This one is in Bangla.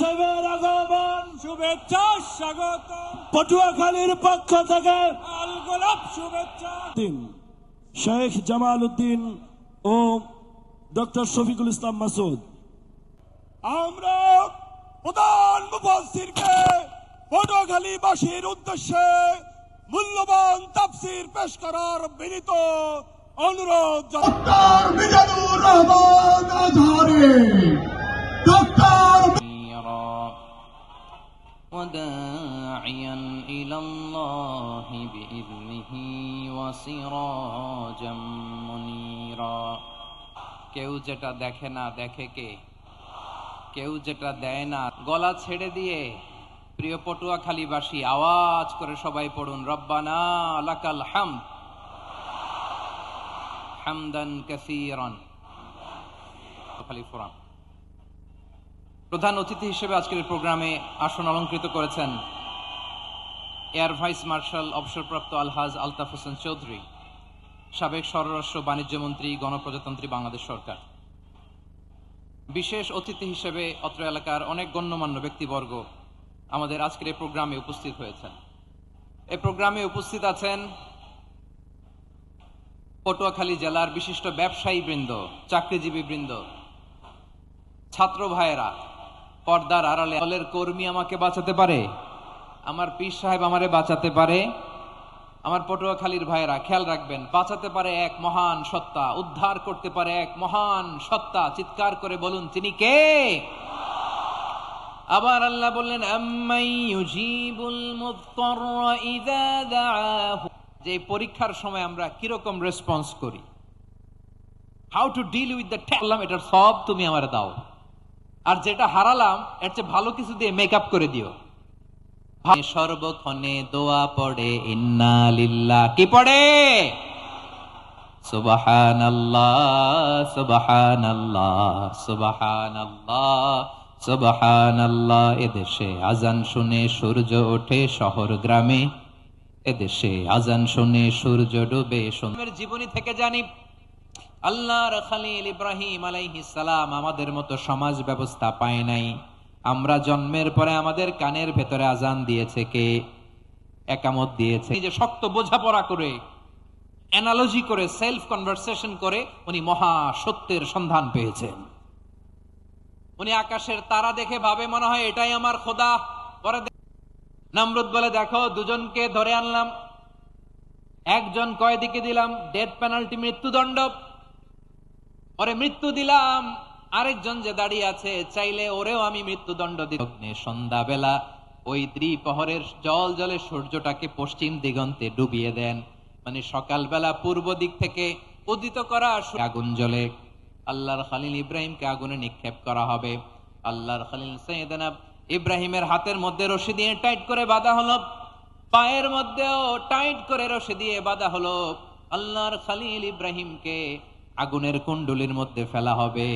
সাহেবের আগমন শুভেচ্ছা স্বাগত। পটুয়াখালীর পক্ষ থেকে আল গোলাপ শুভেচ্ছা। শেখ জামাল উদ্দিন ও ডক্টর শফিকুল ইসলাম মাসুদ। আমরা প্রধান পটুয়াখালীবাসীর উদ্দেশ্যে মূল্যবান তাফসীর পেশ করার বিনীত অনুরোধ وداعيا إلى الله بإذنه وسراجا منيرا কেউ যেটা দেখে না দেখে কে কেউ যেটা দেয় না গলা ছেড়ে দিয়ে প্রিয় পটুয়াখালীবাসী আওয়াজ করে সবাই পড়ুন রব্বানা লাকাল হামদ হামদান কাসীরান খালি ফোরাম প্রধান অতিথি হিসেবে আজকের প্রোগ্রামে আসন অলঙ্কৃত করেছেন এয়ার ভাইস মার্শাল অবসরপ্রাপ্ত আলহাজ আলতাফ হোসেন চৌধুরী, সাবেক স্বরাষ্ট্র বাণিজ্য মন্ত্রী, গণপ্রজাতন্ত্রী বাংলাদেশ সরকার। বিশেষ অতিথি হিসেবে অত্র এলাকার অনেক গণ্যমান্য ব্যক্তিবর্গ আমাদের আজকের এই প্রোগ্রামে উপস্থিত হয়েছেন। এই প্রোগ্রামে উপস্থিত আছেন পটুয়াখালী জেলার বিশিষ্ট ব্যবসায়ী বৃন্দ চাকরিজীবী বৃন্দ ছাত্র ভাইয়েরা পর্দার আড়ালে দলের কর্মী আমাকে বাঁচাতে পারে? আমার পীর সাহেব আমারে বাঁচাতে পারে? আমার পটুয়াখালীর ভাইয়েরা, খেয়াল রাখবেন, বাঁচাতে পারে এক মহান সত্তা, উদ্ধার করতে পারে এক মহান সত্তা। চিৎকার করে বলুন, তিনি কে? আবার আল্লাহ বললেন যে পরীক্ষার সময় আমরা কীরকম রেসপন্স করি? How to deal with the এটার সব তুমি আমার দাও। আর যেটা হারালাম, এর চেয়ে ভালো কিছু দিয়ে মেকআপ করে দিও। সর্বক্ষণে দোয়া পড়ে, ইন্না কি পড়ে? সুবাহান আল্লাহ সুবাহান আল্লাহ সুবাহান আল্লাহ সুবাহান আল্লাহ এদেশে আজান শুনে সূর্য ওঠে শহর গ্রামে। এদেশে আজান শুনে সূর্য ডুবে জীবনী থেকে জানি আল্লাহর খালিল ইব্রাহিম আলাইহিস সালাম আমাদের মতো সমাজ ব্যবস্থা পায় নাই। আমরা জন্মের পরে আমাদের কানের ভেতরে আজান দিয়েছে কে? একামত দিয়েছে। যে শক্ত বোঝাপড়া করে অ্যানালজি করে সেলফ কনভারসেশন করে, উনি মহা সত্যের সন্ধান পেয়েছেন। উনি আকাশের তারা দেখে ভাবে মনে হয় এটাই আমার খোদা। পরে নামরুদ বলে, দেখো, দুজনকে ধরে আনলাম। একজন কয়দিকে দিলাম? ডেথ পেনাল্টি মৃত্যুদণ্ড। ওরে মৃত্যু দিলাম। আরেকজন যে দাঁড়িয়ে আছে, চাইলে ওরেও আমি মৃত্যুদণ্ড দিই সন্ধ্যা বেলা ওই দ্বিপহরের জল জলে সূর্যটাকে পশ্চিম দিগন্তে ডুবিয়ে দেন। মানে সকালবেলা পূর্ব দিক থেকে উদিত করা আগুন জ্বলে। আল্লাহর খালিল ইব্রাহিমকে আগুনে নিক্ষেপ করা হবে। আল্লাহর খালিল সৈয়দানা ইব্রাহিমের হাতের মধ্যে রশি দিয়ে টাইট করে বাঁধা হলো। পায়ের মধ্যেও টাইট করে রশি দিয়ে বাঁধা হলো। আল্লাহর খালিল ইব্রাহিমকে আগুনের কুণ্ডুলির মধ্যে ফেলা হবে।